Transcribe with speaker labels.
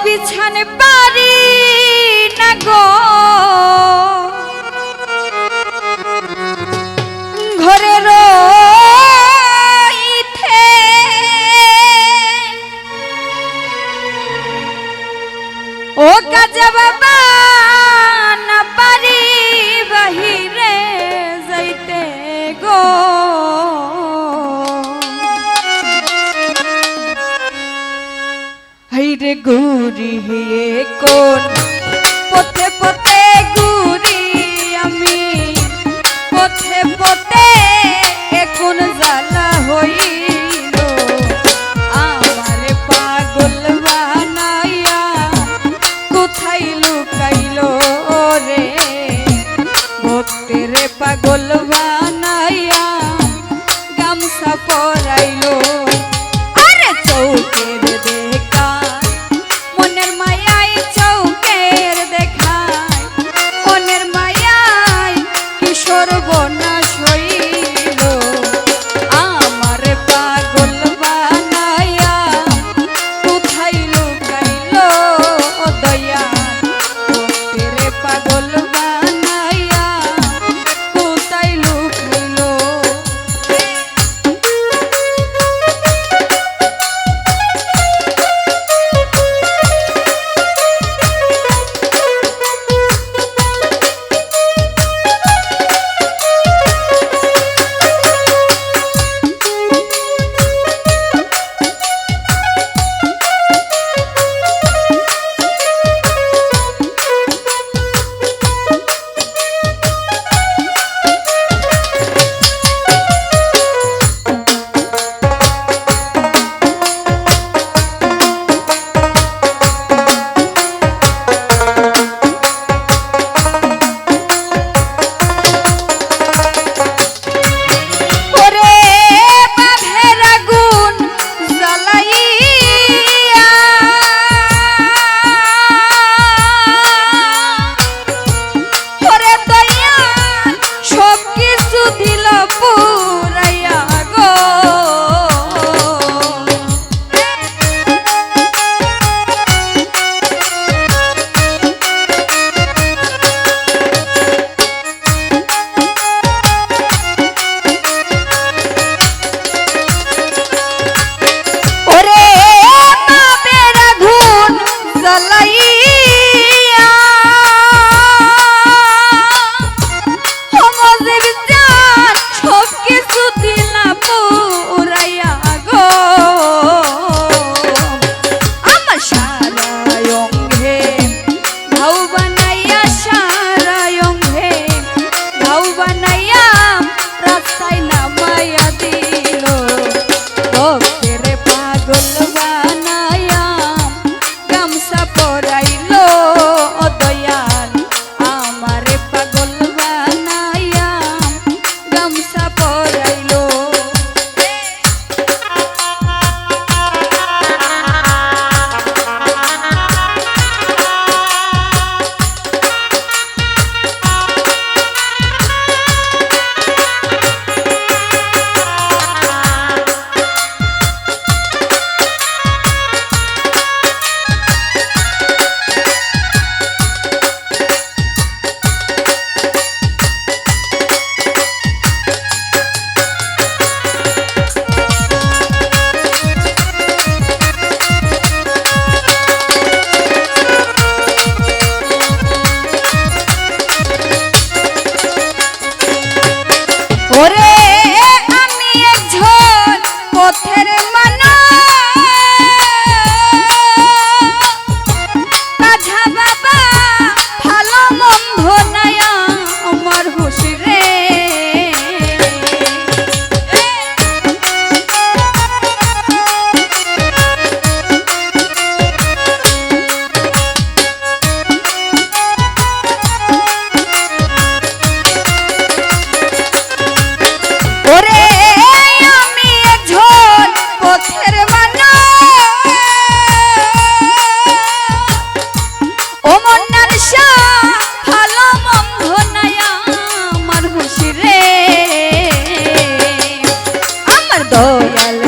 Speaker 1: বিছানে পারি না গো। ঘরে রইতে ও কাজা বাবা। হাইরে গুরি হে কোন? পথে পথে গুরি আমি। পথে পথে কোন জ্বালা হইল shine. দয়াল